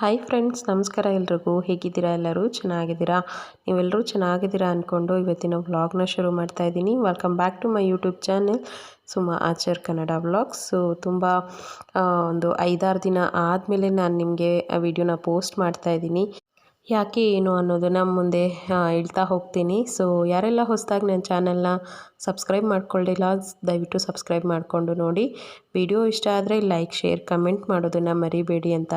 Hi friends ನಮಸ್ಕಾರ ಎಲ್ರಿಗೂ. ಹೇಗಿದ್ದೀರಾ ಎಲ್ಲರೂ? ಚೆನ್ನಾಗಿದ್ದೀರಾ? ನೀವೆಲ್ಲರೂ ಚೆನ್ನಾಗಿದ್ದೀರಾ ಅಂದ್ಕೊಂಡು ಇವತ್ತಿನ ವ್ಲಾಗ್ನ ಶುರು ಮಾಡ್ತಾ ಇದ್ದೀನಿ. Welcome back to my YouTube channel Suma Achar Kannada vlogs so ತುಂಬ ಒಂದು ಐದಾರು ದಿನ ಆದಮೇಲೆ ನಾನು ನಿಮಗೆ ಆ ವಿಡಿಯೋನ ಪೋಸ್ಟ್ ಮಾಡ್ತಾ ಇದ್ದೀನಿ. ಯಾಕೆ ಏನು ಅನ್ನೋದು ನಮ್ಮ ಮುಂದೆ ಹೇಳ್ತಾ ಹೋಗ್ತೀನಿ. ಸೊ ಯಾರೆಲ್ಲ ಹೊಸದಾಗಿ ನನ್ನ ಚಾನಲ್ನ ಸಬ್ಸ್ಕ್ರೈಬ್ ಮಾಡ್ಕೊಳ್ಳಿಲ್ಲ ದಯವಿಟ್ಟು ಸಬ್ಸ್ಕ್ರೈಬ್ ಮಾಡಿಕೊಂಡು ನೋಡಿ. ವಿಡಿಯೋ ಇಷ್ಟ ಆದರೆ ಲೈಕ್ ಶೇರ್ ಕಮೆಂಟ್ ಮಾಡೋದನ್ನು ಮರಿಬೇಡಿ ಅಂತ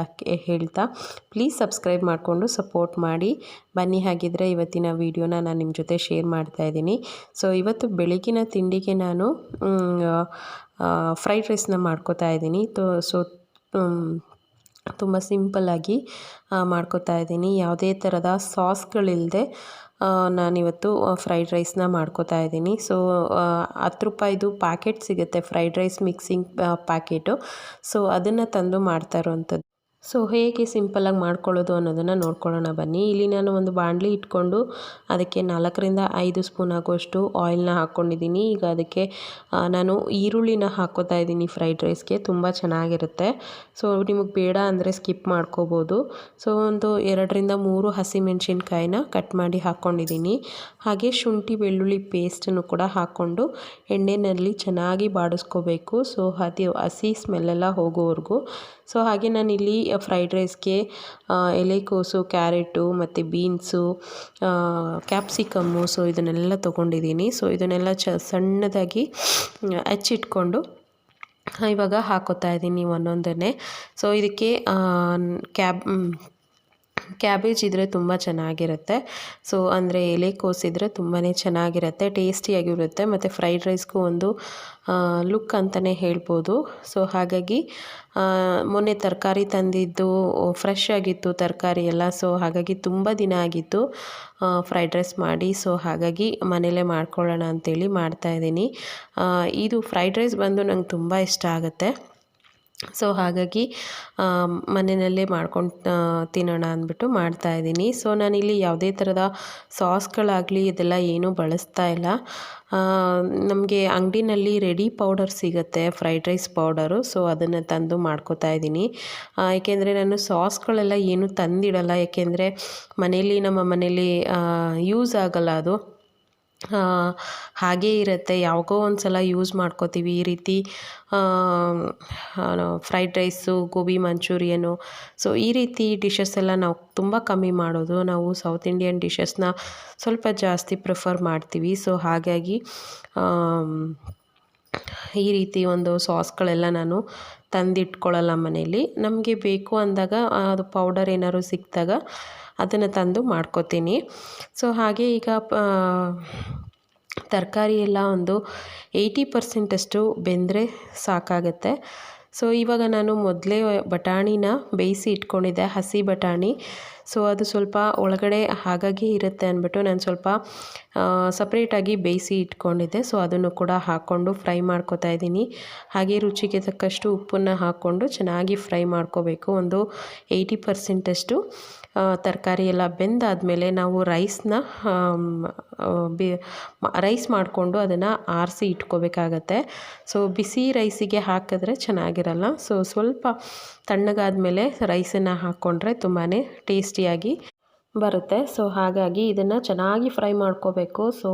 ಹೇಳ್ತಾ. ಪ್ಲೀಸ್ ಸಬ್ಸ್ಕ್ರೈಬ್ ಮಾಡಿಕೊಂಡು ಸಪೋರ್ಟ್ ಮಾಡಿ. ಬನ್ನಿ ಹಾಗಿದ್ರೆ ಇವತ್ತಿನ ವಿಡಿಯೋನ ನಾನು ನಿಮ್ಮ ಜೊತೆ ಶೇರ್ ಮಾಡ್ತಾ ಇದ್ದೀನಿ. ಸೊ ಇವತ್ತು ಬೆಳಗಿನ ತಿಂಡಿಗೆ ನಾನು ಫ್ರೈಡ್ ರೈಸ್ನ ಮಾಡ್ಕೋತಾ ಇದ್ದೀನಿ. ತೋ ಸೊ ತುಂಬ ಸಿಂಪಲ್ಲಾಗಿ ಮಾಡ್ಕೋತಾ ಇದ್ದೀನಿ. ಯಾವುದೇ ಥರದ ಸಾಸ್ಗಳಿಲ್ಲದೆ ನಾನಿವತ್ತು ಫ್ರೈಡ್ ರೈಸ್ನ ಮಾಡ್ಕೋತಾ ಇದ್ದೀನಿ. ಸೊ ಹತ್ತು ರೂಪಾಯಿದು ಪ್ಯಾಕೆಟ್ ಸಿಗುತ್ತೆ fried rice mixing packet. So, ಅದನ್ನು ತಂದು ಮಾಡ್ತಾ ಇರೋವಂಥದ್ದು. ಸೊ ಹೇಗೆ ಸಿಂಪಲಾಗಿ ಮಾಡ್ಕೊಳ್ಳೋದು ಅನ್ನೋದನ್ನು ನೋಡ್ಕೊಳ್ಳೋಣ ಬನ್ನಿ. ಇಲ್ಲಿ ನಾನು ಒಂದು ಬಾಣಲಿ ಇಟ್ಕೊಂಡು ಅದಕ್ಕೆ ನಾಲ್ಕರಿಂದ ಐದು ಸ್ಪೂನ್ ಆಗುವಷ್ಟು ಆಯಿಲ್ನ ಹಾಕ್ಕೊಂಡಿದ್ದೀನಿ. ಈಗ ಅದಕ್ಕೆ ನಾನು ಈರುಳ್ಳಿನ ಹಾಕೋತಾ ಇದ್ದೀನಿ ಫ್ರೈಡ್ ರೈಸ್ಗೆ ತುಂಬ ಚೆನ್ನಾಗಿರುತ್ತೆ. ಸೊ ನಿಮಗೆ ಬೇಡ ಅಂದರೆ ಸ್ಕಿಪ್ ಮಾಡ್ಕೋಬೋದು. ಸೊ ಒಂದು ಎರಡರಿಂದ ಮೂರು ಹಸಿಮೆಣ್ಸಿನ್ಕಾಯಿನ ಕಟ್ ಮಾಡಿ ಹಾಕ್ಕೊಂಡಿದ್ದೀನಿ. ಹಾಗೆ ಶುಂಠಿ ಬೆಳ್ಳುಳ್ಳಿ ಪೇಸ್ಟನ್ನು ಕೂಡ ಹಾಕ್ಕೊಂಡು ಎಣ್ಣೆಯಲ್ಲಿ ಚೆನ್ನಾಗಿ ಬಾಡಿಸ್ಕೋಬೇಕು. ಸೊ ಅದು ಹಸಿ ಸ್ಮೆಲ್ಲೆಲ್ಲ ಹೋಗೋವರೆಗೂ ಸೊ ಹಾಗೆ ನಾನಿಲ್ಲಿ ಫ್ರೈಡ್ ರೈಸ್ಗೆ ಎಲೆಕೋಸು ಕ್ಯಾರೆಟು ಮತ್ತು ಬೀನ್ಸು ಕ್ಯಾಪ್ಸಿಕಮ್ಮು ಸೊ ಇದನ್ನೆಲ್ಲ ತೊಗೊಂಡಿದ್ದೀನಿ. ಸೊ ಇದನ್ನೆಲ್ಲ ಚ, ಸಣ್ಣದಾಗಿ ಹಚ್ಚಿಟ್ಕೊಂಡು ಇವಾಗ ಹಾಕೋತಾ ಇದ್ದೀನಿ ಒಂದೊಂದನ್ನೇ. ಸೊ ಇದಕ್ಕೆ ಕ್ಯಾಬ್ ಕ್ಯಾಬೇಜ್ ಇದ್ದರೆ ತುಂಬ ಚೆನ್ನಾಗಿರುತ್ತೆ. ಸೊ ಅಂದರೆ ಎಲೆಕೋಸು ಇದ್ದರೆ ತುಂಬಾ ಚೆನ್ನಾಗಿರುತ್ತೆ, ಟೇಸ್ಟಿಯಾಗಿರುತ್ತೆ. ಮತ್ತು ಫ್ರೈಡ್ ರೈಸ್ಗೂ ಒಂದು ಲುಕ್ ಅಂತಲೇ ಹೇಳ್ಬೋದು. ಸೊ ಹಾಗಾಗಿ ಮೊನ್ನೆ ತರಕಾರಿ ತಂದಿದ್ದು ಫ್ರೆಶ್ ಆಗಿತ್ತು ತರಕಾರಿ ಎಲ್ಲ. ಸೊ ಹಾಗಾಗಿ ತುಂಬ ದಿನ ಆಗಿತ್ತು ಫ್ರೈಡ್ ರೈಸ್ ಮಾಡಿ. ಸೊ ಹಾಗಾಗಿ ಮನೇಲೇ ಮಾಡ್ಕೊಳ್ಳೋಣ ಅಂತೇಳಿ ಮಾಡ್ತಾಯಿದ್ದೀನಿ ಇದು ಫ್ರೈಡ್ ರೈಸ್ ಬಂದು ನಂಗೆ ತುಂಬ ಇಷ್ಟ ಆಗುತ್ತೆ. ಸೊ ಹಾಗಾಗಿ ಮನೆಯಲ್ಲೇ ಮಾಡ್ಕೊಂಡು ತಿನ್ನೋಣ ಅಂದ್ಬಿಟ್ಟು ಮಾಡ್ತಾಯಿದ್ದೀನಿ ಸೊ ನಾನಿಲ್ಲಿ ಯಾವುದೇ ಥರದ ಸಾಸ್ಗಳಾಗಲಿ ಇದೆಲ್ಲ ಏನೂ ಬಳಸ್ತಾ ಇಲ್ಲ. ನಮಗೆ ಅಂಗಡಿನಲ್ಲಿ ರೆಡಿ ಪೌಡರ್ ಸಿಗುತ್ತೆ, ಫ್ರೈಡ್ ರೈಸ್ ಪೌಡರು. ಸೊ ಅದನ್ನು ತಂದು ಮಾಡ್ಕೋತಾ ಇದ್ದೀನಿ. ಏಕೆಂದರೆ ನಾನು ಸಾಸ್ಗಳೆಲ್ಲ ಏನೂ ತಂದಿಡಲ್ಲ. ಏಕೆಂದರೆ ಮನೇಲಿ ನಮ್ಮ ಮನೇಲಿ ಯೂಸ್ ಆಗಲ್ಲ ಅದು. ಹಾಗೇ ಇರುತ್ತೆ. ಯಾವಾಗೋ ಒಂದು ಸಲ ಯೂಸ್ ಮಾಡ್ಕೋತೀವಿ. ಈ ರೀತಿ fried rice gobi manchurian so ಈ ರೀತಿ ಡಿಶಸ್ ಎಲ್ಲ ನಾವು ತುಂಬ ಕಮ್ಮಿ ಮಾಡೋದು. ನಾವು ಸೌತ್ ಇಂಡಿಯನ್ ಡಿಶಸ್ನ ಸ್ವಲ್ಪ ಜಾಸ್ತಿ ಪ್ರಿಫರ್ ಮಾಡ್ತೀವಿ. ಸೊ ಹಾಗಾಗಿ ಈ ರೀತಿ ಒಂದು ಸಾಸ್ಗಳೆಲ್ಲ ನಾನು ತಂದಿಟ್ಕೊಳ್ಳಲ್ಲ ಮನೇಲಿ. ನಮಗೆ ಬೇಕು ಅಂದಾಗ, ಅದು ಪೌಡರ್ ಏನಾದ್ರು ಸಿಕ್ಕಿದಾಗ ಅದನ್ನು ತಂದು ಮಾಡ್ಕೋತೀನಿ. ಸೊ ಹಾಗೆ ಈಗ ತರಕಾರಿ ಎಲ್ಲ ಒಂದು ಏಯ್ಟಿ ಪರ್ಸೆಂಟಷ್ಟು ಬೆಂದರೆ ಸಾಕಾಗುತ್ತೆ. ಸೊ ಇವಾಗ ನಾನು ಮೊದಲೇ ಬಟಾಣಿನ ಬೇಯಿಸಿ ಇಟ್ಕೊಂಡಿದ್ದೆ, ಹಸಿ ಬಟಾಣಿ. ಸೊ ಅದು ಸ್ವಲ್ಪ ಒಳಗಡೆ ಹಾಗಾಗಿ ಇರುತ್ತೆ ಅಂದ್ಬಿಟ್ಟು ನಾನು ಸ್ವಲ್ಪ ಸಪ್ರೇಟಾಗಿ ಬೇಯಿಸಿ ಇಟ್ಕೊಂಡಿದ್ದೆ. ಸೊ ಅದನ್ನು ಕೂಡ ಹಾಕ್ಕೊಂಡು ಫ್ರೈ ಮಾಡ್ಕೊತಾ ಇದ್ದೀನಿ. ಹಾಗೆ ರುಚಿಗೆ ತಕ್ಕಷ್ಟು ಉಪ್ಪನ್ನು ಹಾಕ್ಕೊಂಡು ಚೆನ್ನಾಗಿ ಫ್ರೈ ಮಾಡ್ಕೋಬೇಕು. ಒಂದು ಏಯ್ಟಿ ಪರ್ಸೆಂಟಷ್ಟು ತರಕಾರಿ ಎಲ್ಲ ಬೆಂದಾದಮೇಲೆ ನಾವು ರೈಸ್ನ ಬಿ ರೈಸ್ ಮಾಡಿಕೊಂಡು ಅದನ್ನು ಆರಿಸಿ ಇಟ್ಕೋಬೇಕಾಗತ್ತೆ. ಸೊ ಬಿಸಿ ರೈಸಿಗೆ ಹಾಕಿದ್ರೆ ಚೆನ್ನಾಗಿರಲ್ಲ. ಸೊ ಸ್ವಲ್ಪ ತಣ್ಣಗಾದ ಮೇಲೆ ರೈಸನ್ನು ಹಾಕ್ಕೊಂಡ್ರೆ ತುಂಬಾ ಟೇಸ್ಟಿಯಾಗಿ ಬರುತ್ತೆ. ಸೊ ಹಾಗಾಗಿ ಇದನ್ನು ಚೆನ್ನಾಗಿ ಫ್ರೈ ಮಾಡ್ಕೋಬೇಕು. ಸೊ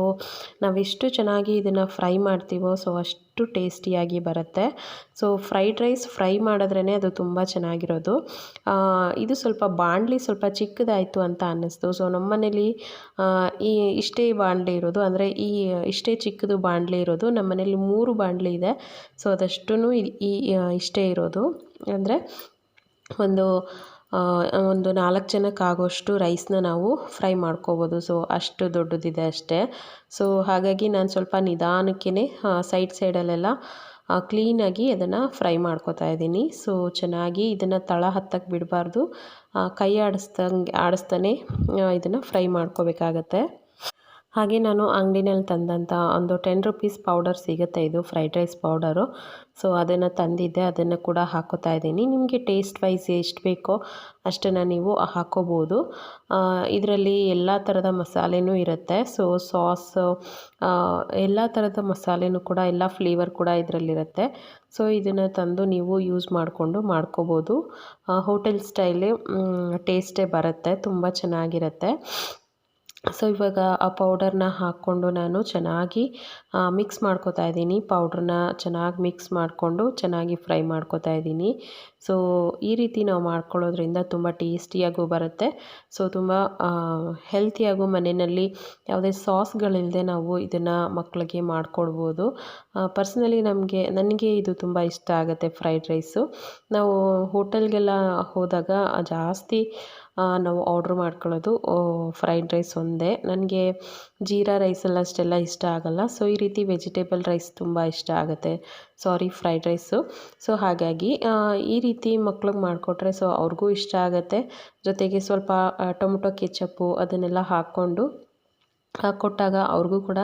ನಾವೆಷ್ಟು ಚೆನ್ನಾಗಿ ಇದನ್ನು ಫ್ರೈ ಮಾಡ್ತೀವೋ ಸೊ ಅಷ್ಟು ಟೇಸ್ಟಿಯಾಗಿ ಬರುತ್ತೆ. ಸೊ ಫ್ರೈಡ್ ರೈಸ್ ಫ್ರೈ ಮಾಡಿದ್ರೇ ಅದು ತುಂಬ ಚೆನ್ನಾಗಿರೋದು. ಇದು ಸ್ವಲ್ಪ ಬಾಣಲಿ ಸ್ವಲ್ಪ ಚಿಕ್ಕದಾಯಿತು ಅಂತ ಅನ್ನಿಸ್ತು. ಸೊ ನಮ್ಮನೇಲಿ ಈ ಇಷ್ಟೇ ಬಾಣಲಿ ಇರೋದು. ಅಂದರೆ ಈ ಇಷ್ಟೇ ಚಿಕ್ಕದು ಬಾಣಲಿ ಇರೋದು. ನಮ್ಮನೇಲಿ ಮೂರು ಬಾಣಲಿ ಇದೆ. ಸೊ ಅದಷ್ಟು ಈ ಇಷ್ಟೇ ಇರೋದು. ಅಂದರೆ ಒಂದು ಒಂದು ನಾಲ್ಕು ಜನಕ್ಕೆ ಆಗೋಷ್ಟು ರೈಸ್ನ ನಾವು ಫ್ರೈ ಮಾಡ್ಕೋಬೋದು. ಸೊ ಅಷ್ಟು ದೊಡ್ಡದಿದೆ ಅಷ್ಟೇ. ಸೊ ಹಾಗಾಗಿ ನಾನು ಸ್ವಲ್ಪ ನಿಧಾನಕ್ಕೇ ಸೈಡ್ ಸೈಡಲ್ಲೆಲ್ಲ ಕ್ಲೀನಾಗಿ ಅದನ್ನು ಫ್ರೈ ಮಾಡ್ಕೋತಾ ಇದ್ದೀನಿ. ಸೊ ಚೆನ್ನಾಗಿ ಇದನ್ನು ತಳ ಹತ್ತಕ್ಕೆ ಬಿಡಬಾರ್ದು. ಕೈ ಆಡಿಸ್ದಂಗೆ, ಆಡಿಸ್ತಾನೆ ಇದನ್ನು ಫ್ರೈ ಮಾಡ್ಕೋಬೇಕಾಗತ್ತೆ. ಹಾಗೆ ನಾನು ಅಂಗಡಿನಲ್ಲಿ ತಂದಂಥ ಒಂದು ಟೆನ್ ರುಪೀಸ್ ಪೌಡರ್ ಸಿಗುತ್ತೆ. ಇದು ಫ್ರೈಡ್ ರೈಸ್ ಪೌಡರು ಸೊ ಅದನ್ನು ತಂದಿದ್ದೆ. ಅದನ್ನು ಕೂಡ ಹಾಕೋತಾ ಇದ್ದೀನಿ. ನಿಮಗೆ ಟೇಸ್ಟ್ ವೈಸ್ ಎಷ್ಟು ಬೇಕೋ ಅಷ್ಟನ್ನು ನೀವು ಹಾಕೋಬೋದು. ಇದರಲ್ಲಿ ಎಲ್ಲ ಥರದ ಮಸಾಲೆನೂ ಇರುತ್ತೆ. ಸೊ ಸಾಸು ಎಲ್ಲ ಥರದ ಮಸಾಲೆನೂ ಕೂಡ, ಎಲ್ಲ ಫ್ಲೇವರ್ ಕೂಡ ಇದರಲ್ಲಿರುತ್ತೆ. ಸೊ ಇದನ್ನು ತಂದು ನೀವು ಯೂಸ್ ಮಾಡಿಕೊಂಡು ಮಾಡ್ಕೋಬೋದು. ಹೋಟೆಲ್ ಸ್ಟೈಲೇ ಟೇಸ್ಟೇ ಬರುತ್ತೆ. ತುಂಬ ಚೆನ್ನಾಗಿರುತ್ತೆ. ಸೊ ಇವಾಗ ಆ ಪೌಡರ್ನ ಹಾಕ್ಕೊಂಡು ನಾನು ಚೆನ್ನಾಗಿ ಮಿಕ್ಸ್ ಮಾಡ್ಕೊತಾ ಇದ್ದೀನಿ. ಪೌಡ್ರನ್ನ ಚೆನ್ನಾಗಿ ಮಿಕ್ಸ್ ಮಾಡಿಕೊಂಡು ಚೆನ್ನಾಗಿ ಫ್ರೈ ಮಾಡ್ಕೊತಾ ಇದ್ದೀನಿ. ಸೊ ಈ ರೀತಿ ನಾವು ಮಾಡ್ಕೊಳ್ಳೋದ್ರಿಂದ ತುಂಬ ಟೇಸ್ಟಿಯಾಗೂ ಬರುತ್ತೆ. ಸೊ ತುಂಬ ಹೆಲ್ತಿಯಾಗೂ ಮನೆಯಲ್ಲಿ ಯಾವುದೇ ಸಾಸ್ಗಳಿಲ್ಲದೆ ನಾವು ಇದನ್ನು ಮಕ್ಕಳಿಗೆ ಮಾಡಿಕೊಡ್ಬೋದು. ಪರ್ಸ್ನಲಿ ನಮಗೆ, ನನಗೆ ಇದು ತುಂಬ ಇಷ್ಟ ಆಗುತ್ತೆ ಫ್ರೈಡ್ ರೈಸು ನಾವು ಹೋಟೆಲ್ಗೆಲ್ಲ ಹೋದಾಗ ಜಾಸ್ತಿ ನಾವು ಆರ್ಡ್ರ್ ಮಾಡ್ಕೊಳ್ಳೋದು ಫ್ರೈಡ್ ರೈಸ್ ಒಂದೇ. ನನಗೆ ಜೀರಾ ರೈಸೆಲ್ಲ ಅಷ್ಟೆಲ್ಲ ಇಷ್ಟ ಆಗೋಲ್ಲ. ಸೊ ಈ ರೀತಿ ವೆಜಿಟೇಬಲ್ ರೈಸ್ ತುಂಬ ಇಷ್ಟ ಆಗುತ್ತೆ. ಸಾರಿ ಫ್ರೈಡ್ ರೈಸು ಸೊ ಹಾಗಾಗಿ ಈ ರೀತಿ ಮಕ್ಳಿಗೆ ಮಾಡಿಕೊಟ್ರೆ ಸೊ ಅವ್ರಿಗೂ ಇಷ್ಟ ಆಗುತ್ತೆ. ಜೊತೆಗೆ ಸ್ವಲ್ಪ ಟೊಮೊಟೊ ಕೆಚಪ್ಪು ಅದನ್ನೆಲ್ಲ ಹಾಕ್ಕೊಂಡು ಕೊಟ್ಟಾಗ ಅವ್ರಿಗೂ ಕೂಡ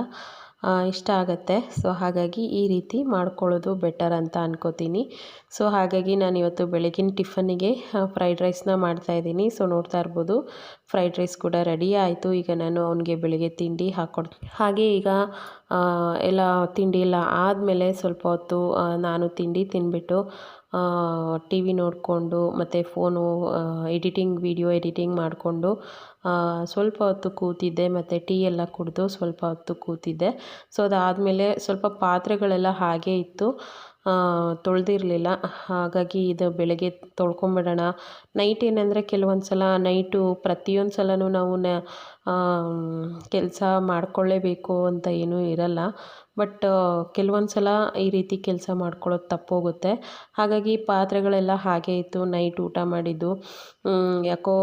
ಇಷ್ಟ ಆಗುತ್ತೆ. ಸೊ ಹಾಗಾಗಿ ಈ ರೀತಿ ಮಾಡ್ಕೊಳ್ಳೋದು ಬೆಟರ್ ಅಂತ ಅನ್ಕೋತೀನಿ. ಸೊ ಹಾಗಾಗಿ ನಾನು ಇವತ್ತು ಬೆಳಗಿನ ಟಿಫನ್ನಿಗೆ ಫ್ರೈಡ್ ರೈಸ್ನ ಮಾಡ್ತಾಯಿದ್ದೀನಿ ಸೊ ನೋಡ್ತಾ ಇರ್ಬೋದು ಫ್ರೈಡ್ ರೈಸ್ ಕೂಡ ರೆಡಿ ಆಯಿತು. ಈಗ ನಾನು ಅವನಿಗೆ ಬೆಳಗ್ಗೆ ತಿಂಡಿ ಹಾಕ್ಕೊಡ್ತೀನಿ ಹಾಗೆ ಈಗ ಎಲ್ಲ ತಿಂಡಿ ಎಲ್ಲ ಆದಮೇಲೆ ಸ್ವಲ್ಪ ಹೊತ್ತು ನಾನು ತಿಂಡಿ ತಿಂದ್ಬಿಟ್ಟು ಟಿ ವಿ ನೋಡಿಕೊಂಡು ಮತ್ತು ಫೋನು ಎಡಿಟಿಂಗ್ ವೀಡಿಯೋ ಎಡಿಟಿಂಗ್ ಮಾಡಿಕೊಂಡು ಸ್ವಲ್ಪ ಹೊತ್ತು ಕೂತಿದ್ದೆ ಮತ್ತು ಟೀ ಎಲ್ಲ ಕುಡಿದು ಸ್ವಲ್ಪ ಹೊತ್ತು ಕೂತಿದ್ದೆ. ಸೊ ಅದಾದಮೇಲೆ ಸ್ವಲ್ಪ ಪಾತ್ರೆಗಳೆಲ್ಲ ಹಾಗೇ ಇತ್ತು. ತೊಳೆದಿರಲಿಲ್ಲ. ಹಾಗಾಗಿ ಇದು ಬೆಳಗ್ಗೆ ತೊಳ್ಕೊಂಬಿಡೋಣ. ನೈಟ್ ಏನಂದರೆ ಕೆಲವೊಂದು ಸಲ ನೈಟು ಪ್ರತಿಯೊಂದು ಸಲವೂ ನಾವು ನ ಕೆಲಸ ಮಾಡಿಕೊಳ್ಳೇಬೇಕು ಅಂತ ಏನೂ ಇರಲ್ಲ. ಬಟ್ ಕೆಲವೊಂದು ಸಲ ಈ ರೀತಿ ಕೆಲಸ ಮಾಡ್ಕೊಳ್ಳೋದು ತಪ್ಪೋಗುತ್ತೆ. ಹಾಗಾಗಿ ಪಾತ್ರೆಗಳೆಲ್ಲ ಹಾಗೇ ಇತ್ತು. ನೈಟ್ ಊಟ ಮಾಡಿದ್ದು. ಯಾಕೋ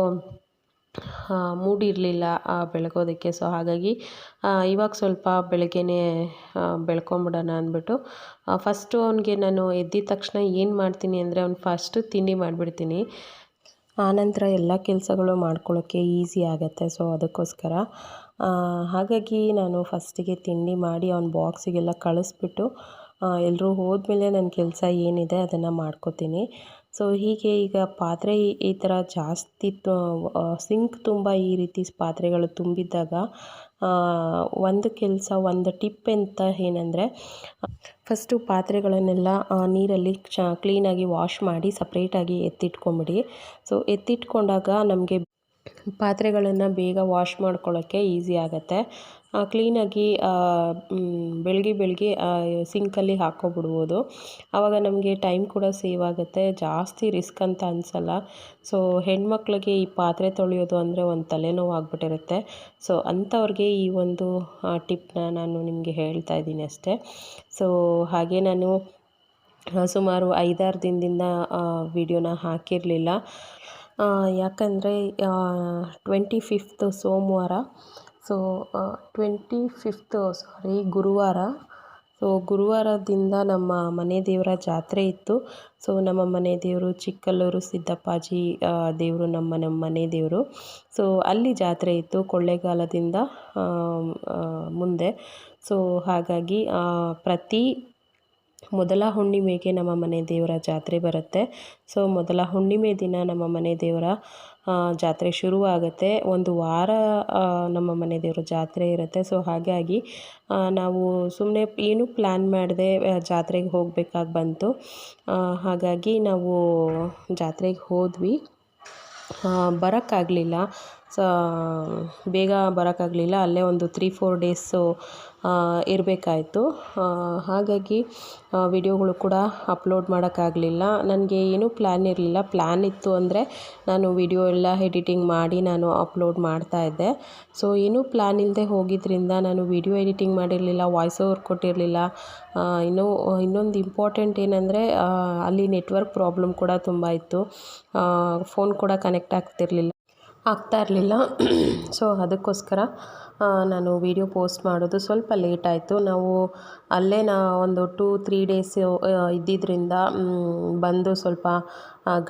ಮೂಡಿರಲಿಲ್ಲ ಬೆಳಗೋದಕ್ಕೆ. ಸೊ ಹಾಗಾಗಿ ಇವಾಗ ಸ್ವಲ್ಪ ಬೆಳಗ್ಗೆನೇ ಬೆಳ್ಕೊಂಬಿಡೋಣ ಅಂದ್ಬಿಟ್ಟು ಫಸ್ಟು ಅವನಿಗೆ ನಾನು ಎದ್ದಿದ ತಕ್ಷಣ ಏನು ಮಾಡ್ತೀನಿ ಅಂದರೆ ಅವ್ನು ಫಸ್ಟು ತಿಂಡಿ ಮಾಡಿಬಿಡ್ತೀನಿ. ಆನಂತರ ಎಲ್ಲ ಕೆಲಸಗಳು ಮಾಡ್ಕೊಳ್ಳೋಕ್ಕೆ ಈಸಿ ಆಗುತ್ತೆ. ಸೊ ಅದಕ್ಕೋಸ್ಕರ ಹಾಗಾಗಿ ನಾನು ಫಸ್ಟಿಗೆ ತಿಂಡಿ ಮಾಡಿ ಅವ್ನ ಬಾಕ್ಸಿಗೆಲ್ಲ ಕಳಿಸ್ಬಿಟ್ಟು ಎಲ್ಲರೂ ಹೋದ್ಮೇಲೆ ನನ್ನ ಕೆಲಸ ಏನಿದೆ ಅದನ್ನು ಮಾಡ್ಕೋತೀನಿ. ಸೊ ಹೀಗೆ ಈಗ ಪಾತ್ರೆ ಈ ಥರ ಜಾಸ್ತಿ ಸಿಂಕ್ ತುಂಬ ಈ ರೀತಿ ಪಾತ್ರೆಗಳು ತುಂಬಿದ್ದಾಗ ಒಂದು ಕೆಲಸ, ಒಂದು ಟಿಪ್ ಅಂತ ಏನಂದರೆ, ಫಸ್ಟು ಪಾತ್ರೆಗಳನ್ನೆಲ್ಲ ನೀರಲ್ಲಿ ಚ, ಕ್ಲೀನಾಗಿ ವಾಶ್ ಮಾಡಿ ಸಪ್ರೇಟಾಗಿ ಎತ್ತಿಟ್ಕೊಂಬಿಡಿ. ಸೊ ಎತ್ತಿಟ್ಕೊಂಡಾಗ ನಮಗೆ ಪಾತ್ರೆಗಳನ್ನು ಬೇಗ ವಾಶ್ ಮಾಡ್ಕೊಳ್ಳೋಕ್ಕೆ ಈಸಿ ಆಗುತ್ತೆ. ಕ್ಲೀನಾಗಿ ಬೆಳಗ್ಗೆ ಬೆಳಗ್ಗೆ ಸಿಂಕಲ್ಲಿ ಹಾಕ್ಕೊಬಿಡ್ಬೋದು. ಆವಾಗ ನಮಗೆ ಟೈಮ್ ಕೂಡ ಸೇವ್ ಆಗುತ್ತೆ. ಜಾಸ್ತಿ ರಿಸ್ಕ್ ಅಂತ ಅನಿಸಲ್ಲ. ಸೊ, ಹೆಣ್ಮಕ್ಳಿಗೆ ಈ ಪಾತ್ರೆ ತೊಳೆಯೋದು ಅಂದರೆ ಒಂದು ತಲೆನೋವು ಆಗ್ಬಿಟ್ಟಿರುತ್ತೆ. ಸೊ, ಅಂಥವ್ರಿಗೆ ಈ ಒಂದು ಟಿಪ್ನ ನಾನು ನಿಮಗೆ ಹೇಳ್ತಾ ಇದ್ದೀನಿ ಅಷ್ಟೇ. ಸೊ, ಹಾಗೆ ನಾನು ಸುಮಾರು ಐದಾರು ದಿನದಿಂದ ವಿಡಿಯೋನ ಹಾಕಿರಲಿಲ್ಲ. ಯಾಕಂದರೆ ಟ್ವೆಂಟಿ ಫಿಫ್ತ್ ಸೋಮವಾರ ಸೊ ಟ್ವೆಂಟಿ ಫಿಫ್ತ್ ಸಾರಿ ಗುರುವಾರ. ಸೊ ಗುರುವಾರದಿಂದ ನಮ್ಮ ಮನೆ ದೇವರ ಜಾತ್ರೆ ಇತ್ತು. ಸೊ ನಮ್ಮ ಮನೆ ದೇವರು ಚಿಕ್ಕಲ್ಲೂರು ಸಿದ್ದಪ್ಪಾಜಿ ದೇವರು ನಮ್ಮ ನಮ್ಮ ಮನೆ ದೇವರು. ಸೊ ಅಲ್ಲಿ ಜಾತ್ರೆ ಇತ್ತು ಕೊಳ್ಳೇಗಾಲದಿಂದ ಮುಂದೆ. ಸೊ ಹಾಗಾಗಿ ಪ್ರತಿ ಮೊದಲ ಹುಣ್ಣಿಮೆಗೆ ನಮ್ಮ ಮನೆ ದೇವರ ಜಾತ್ರೆ ಬರುತ್ತೆ. ಸೊ ಮೊದಲ ಹುಣ್ಣಿಮೆ ದಿನ ನಮ್ಮ ಮನೆ ದೇವರ ಜಾತ್ರೆ ಶುರುವಾಗುತ್ತೆ. ಒಂದು ವಾರ ನಮ್ಮ ಮನೆ ದೇವರ ಜಾತ್ರೆ ಇರುತ್ತೆ. ಸೊ ಹಾಗಾಗಿ ನಾವು ಸುಮ್ಮನೆ ಏನೂ ಪ್ಲ್ಯಾನ್ ಮಾಡದೆ ಜಾತ್ರೆಗೆ ಹೋಗಬೇಕಾಗಿ ಬಂತು. ಹಾಗಾಗಿ ನಾವು ಜಾತ್ರೆಗೆ ಹೋದ್ವಿ. ಬರೋಕ್ಕಾಗಲಿಲ್ಲ. ಸೊ, ಬೇಗ ಬರೋಕ್ಕಾಗಲಿಲ್ಲ. ಅಲ್ಲೇ ಒಂದು ತ್ರೀ ಫೋರ್ ಡೇಸು ಇರಬೇಕಾಯ್ತು. ಹಾಗಾಗಿ ವಿಡಿಯೋಗಳು ಕೂಡ ಅಪ್ಲೋಡ್ ಮಾಡೋಕ್ಕಾಗಲಿಲ್ಲ. ನನಗೆ ಏನೂ ಪ್ಲ್ಯಾನ್ ಇರಲಿಲ್ಲ. ಪ್ಲ್ಯಾನ್ ಇತ್ತು ಅಂದರೆ ನಾನು ವಿಡಿಯೋ ಎಲ್ಲ ಎಡಿಟಿಂಗ್ ಮಾಡಿ ನಾನು ಅಪ್ಲೋಡ್ ಮಾಡ್ತಾ ಇದ್ದೆ. ಸೊ ಏನೂ ಪ್ಲ್ಯಾನ್ ಇಲ್ಲದೆ ಹೋಗಿದ್ದರಿಂದ ನಾನು ವಿಡಿಯೋ ಎಡಿಟಿಂಗ್ ಮಾಡಿರಲಿಲ್ಲ ವಾಯ್ಸ್ ಓವರ್ ಕೊಟ್ಟಿರಲಿಲ್ಲ. ಇನ್ನೂ, ಇನ್ನೊಂದು ಇಂಪಾರ್ಟೆಂಟ್ ಏನಂದರೆ ಅಲ್ಲಿ ನೆಟ್ವರ್ಕ್ ಪ್ರಾಬ್ಲಮ್ ಕೂಡ ತುಂಬ ಇತ್ತು. ಫೋನ್ ಕೂಡ ಕನೆಕ್ಟ್ ಆಗ್ತಿರಲಿಲ್ಲ. ಆಗ್ತಾ ಇರಲಿಲ್ಲ. ಸೊ ಅದಕ್ಕೋಸ್ಕರ ನಾನು ವೀಡಿಯೋ ಪೋಸ್ಟ್ ಮಾಡೋದು ಸ್ವಲ್ಪ ಲೇಟ್ ಆಯಿತು. ನಾವು ಅಲ್ಲೇ ನಾ ಒಂದು ಟೂ ತ್ರೀ ಡೇಸ್ ಇದ್ದಿದ್ದರಿಂದ ಬಂದು ಸ್ವಲ್ಪ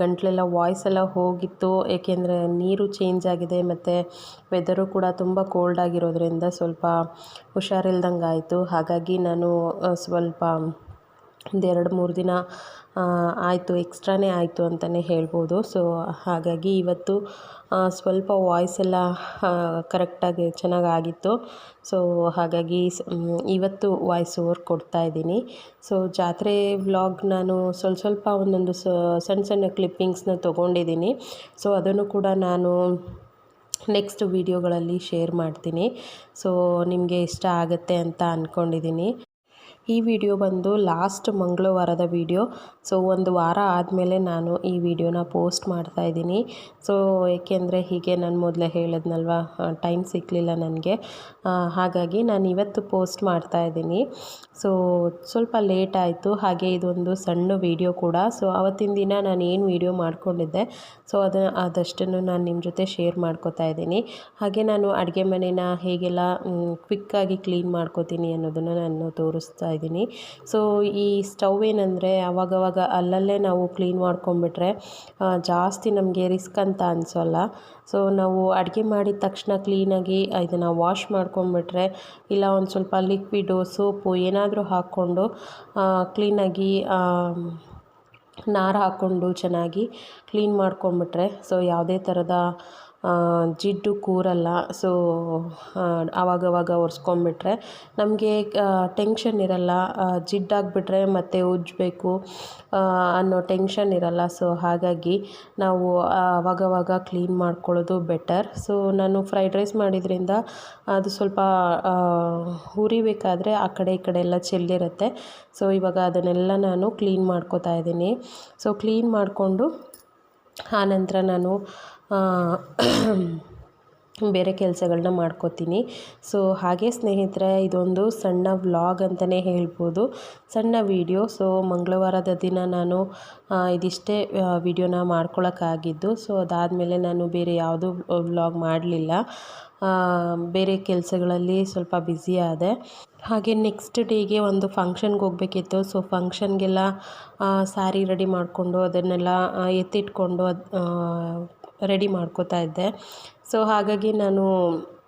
ಗಂಟಲೆಲ್ಲ ವಾಯ್ಸ್ ಎಲ್ಲ ಹೋಗಿತ್ತು. ಏಕೆಂದರೆ ನೀರು ಚೇಂಜ್ ಆಗಿದೆ, ಮತ್ತು ವೆದರು ಕೂಡ ತುಂಬ ಕೋಲ್ಡ್ ಆಗಿರೋದ್ರಿಂದ ಸ್ವಲ್ಪ ಹುಷಾರಿಲ್ದಂಗೆ ಆಯಿತು ಹಾಗಾಗಿ ನಾನು ಸ್ವಲ್ಪ ಒಂದು ಎರಡು ಮೂರು ದಿನ ಆಯಿತು, ಎಕ್ಸ್ಟ್ರಾನೇ ಆಯಿತು ಅಂತಲೇ ಹೇಳ್ಬೋದು. ಸೊ ಹಾಗಾಗಿ ಇವತ್ತು ಸ್ವಲ್ಪ ವಾಯ್ಸ್ ಎಲ್ಲ ಕರೆಕ್ಟಾಗಿ ಚೆನ್ನಾಗಿ ಆಗಿತ್ತು ಸೊ ಹಾಗಾಗಿ ಇವತ್ತು ವಾಯ್ಸ್ ಓವರ್ ಕೊಡ್ತಾ ಇದ್ದೀನಿ. ಸೊ ಜಾತ್ರೆ ವ್ಲಾಗ್ ನಾನು ಸ್ವಲ್ಪ ಸ್ವಲ್ಪ ಒಂದೊಂದು ಸಣ್ಣ ಸಣ್ಣ ಕ್ಲಿಪ್ಪಿಂಗ್ಸ್ನ ತೊಗೊಂಡಿದ್ದೀನಿ. ಸೊ ಅದನ್ನು ಕೂಡ ನಾನು ನೆಕ್ಸ್ಟ್ ವೀಡಿಯೋಗಳಲ್ಲಿ ಶೇರ್ ಮಾಡ್ತೀನಿ. ಸೊ ನಿಮಗೆ ಇಷ್ಟ ಆಗುತ್ತೆ ಅಂತ ಅಂದ್ಕೊಂಡಿದ್ದೀನಿ ಈ ವಿಡಿಯೋ ಬಂದು ಲಾಸ್ಟ್ ಮಂಗಳವಾರದ ವಿಡಿಯೋ. ಸೊ ಒಂದು ವಾರ ಆದಮೇಲೆ ನಾನು ಈ ವಿಡಿಯೋನ ಪೋಸ್ಟ್ ಮಾಡ್ತಾ ಇದ್ದೀನಿ. ಸೊ ಏಕೆಂದರೆ ಹೀಗೆ ನಾನು ಮೊದಲೇ ಹೇಳಿದ್ನಲ್ವ ಟೈಮ್ ಸಿಕ್ಕಲಿಲ್ಲ ನನಗೆ. ಹಾಗಾಗಿ ನಾನು ಇವತ್ತು ಪೋಸ್ಟ್ ಮಾಡ್ತಾ ಇದ್ದೀನಿ. ಸೊ ಸ್ವಲ್ಪ ಲೇಟ್ ಆಯಿತು. ಹಾಗೆ ಇದೊಂದು ಸಣ್ಣ ವಿಡಿಯೋ ಕೂಡ. ಸೊ ಅವತ್ತಿನ ದಿನ ನಾನು ಏನು ವಿಡಿಯೋ ಮಾಡ್ಕೊಂಡಿದ್ದೆ ಸೊ ಅದು, ಅದಷ್ಟನ್ನು ನಾನು ನಿಮ್ಮ ಜೊತೆ ಶೇರ್ ಮಾಡ್ಕೋತಾ ಇದ್ದೀನಿ. ಹಾಗೆ ನಾನು ಅಡುಗೆ ಮನೇನ ಹೇಗೆಲ್ಲ ಕ್ವಿಕ್ಕಾಗಿ ಕ್ಲೀನ್ ಮಾಡ್ಕೋತೀನಿ ಅನ್ನೋದನ್ನು ನಾನು ತೋರಿಸ್ತಾ ಸೊ ಈ ಸ್ಟವ್ ಏನಂದರೆ ಅವಾಗವಾಗ ಅಲ್ಲಲ್ಲೇ ನಾವು ಕ್ಲೀನ್ ಮಾಡ್ಕೊಂಬಿಟ್ರೆ ಜಾಸ್ತಿ ನಮಗೆ ರಿಸ್ಕ್ ಅಂತ ಅನಿಸೋಲ್ಲ. ಸೊ ನಾವು ಅಡುಗೆ ಮಾಡಿದ ತಕ್ಷಣ ಕ್ಲೀನಾಗಿ ಇದನ್ನು ವಾಶ್ ಮಾಡ್ಕೊಂಬಿಟ್ರೆ ಇಲ್ಲ ಒಂದು ಸ್ವಲ್ಪ ಲಿಕ್ವಿಡು ಸೋಪು ಏನಾದರೂ ಹಾಕ್ಕೊಂಡು ಕ್ಲೀನಾಗಿ ನಾರು ಹಾಕ್ಕೊಂಡು ಚೆನ್ನಾಗಿ ಕ್ಲೀನ್ ಮಾಡ್ಕೊಂಬಿಟ್ರೆ ಸೊ ಯಾವುದೇ ಥರದ ಜಿಡ್ಡು ಕೂರಲ್ಲ. ಸೊ ಆವಾಗವಾಗ ಒರೆಸ್ಕೊಂಬಿಟ್ರೆ ನಮಗೆ ಟೆನ್ಷನ್ ಇರಲ್ಲ. ಜಿಡ್ಡಾಗ್ಬಿಟ್ರೆ ಮತ್ತೆ ಉಜ್ಜಬೇಕು ಅನ್ನೋ ಟೆನ್ಷನ್ ಇರಲ್ಲ. ಸೊ ಹಾಗಾಗಿ ನಾವು ಆವಾಗವಾಗ ಕ್ಲೀನ್ ಮಾಡ್ಕೊಳ್ಳೋದು ಬೆಟರ್ ಸೊ ನಾನು ಫ್ರೈಡ್ ರೈಸ್ ಮಾಡಿದ್ರಿಂದ ಅದು ಸ್ವಲ್ಪ ಹುರಿಬೇಕಾದ್ರೆ ಆ ಕಡೆ ಈ ಕಡೆ ಎಲ್ಲ ಚೆಲ್ಲಿರುತ್ತೆ. ಸೊ ಇವಾಗ ಅದನ್ನೆಲ್ಲ ನಾನು ಕ್ಲೀನ್ ಮಾಡ್ಕೋತಾ ಇದ್ದೀನಿ. ಸೊ ಕ್ಲೀನ್ ಮಾಡಿಕೊಂಡು ಆನಂತರ ನಾನು ಬೇರೆ ಕೆಲಸಗಳನ್ನ ಮಾಡ್ಕೋತೀನಿ. ಸೊ ಹಾಗೆ ಸ್ನೇಹಿತರೆ, ಇದೊಂದು ಸಣ್ಣ ವ್ಲಾಗ್ ಅಂತಲೇ ಹೇಳ್ಬೋದು. ಸಣ್ಣ ವೀಡಿಯೋ ಸೊ ಮಂಗಳವಾರದ ದಿನ ನಾನು ಇದಿಷ್ಟೇ ವೀಡಿಯೋನ ಮಾಡ್ಕೊಳಕ್ಕಾಗಿದ್ದು. ಸೊ ಅದಾದಮೇಲೆ ನಾನು ಬೇರೆ ಯಾವುದೂ ವ್ಲಾಗ್ ಮಾಡಲಿಲ್ಲ. ಬೇರೆ ಕೆಲಸಗಳಲ್ಲಿ ಸ್ವಲ್ಪ ಬ್ಯುಸಿ ಆದೆ. ಹಾಗೆ ನೆಕ್ಸ್ಟ್ ಡೇಗೆ ಒಂದು ಫಂಕ್ಷನ್ಗೆ ಹೋಗಬೇಕಿತ್ತು. ಸೊ ಫಂಕ್ಷನ್ಗೆಲ್ಲ ಸ್ಯಾರಿ ರೆಡಿ ಮಾಡಿಕೊಂಡು ಅದನ್ನೆಲ್ಲ ಎತ್ತಿಟ್ಕೊಂಡು ಅದು ರೆಡಿ ಮಾಡ್ಕೋತಾ ಇದ್ದೆ. ಸೊ ಹಾಗಾಗಿ ನಾನು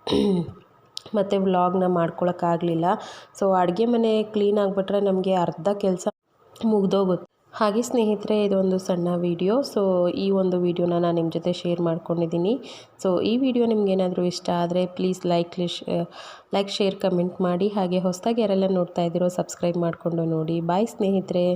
ಮತ್ತು ವ್ಲಾಗ್ನ ಮಾಡ್ಕೊಳಕ್ಕಾಗಲಿಲ್ಲ. ಸೊ ಅಡುಗೆ ಮನೆ ಕ್ಲೀನ್ ಆಗಿಬಿಟ್ರೆ ನಮಗೆ ಅರ್ಧ ಕೆಲಸ ಮುಗ್ದೋಗುತ್ತೆ. ಹಾಗೆ ಸ್ನೇಹಿತರೆ, ಇದೊಂದು ಸಣ್ಣ ವಿಡಿಯೋ. ಸೊ ಈ ಒಂದು ವಿಡಿಯೋನ ನಾನು ನಿಮ್ಮ ಜೊತೆ ಶೇರ್ ಮಾಡ್ಕೊಂಡಿದ್ದೀನಿ. ಸೊ ಈ ವಿಡಿಯೋ ನಿಮಗೇನಾದರೂ ಇಷ್ಟ ಆದರೆ please like like share comment ಮಾಡಿ. ಹಾಗೆ ಹೊಸದಾಗಿ ಯಾರೆಲ್ಲ ನೋಡ್ತಾ ಇದ್ದೀರೋ ಸಬ್ಸ್ಕ್ರೈಬ್ ಮಾಡಿಕೊಂಡು ನೋಡಿ. ಬಾಯ್ ಸ್ನೇಹಿತರೆ.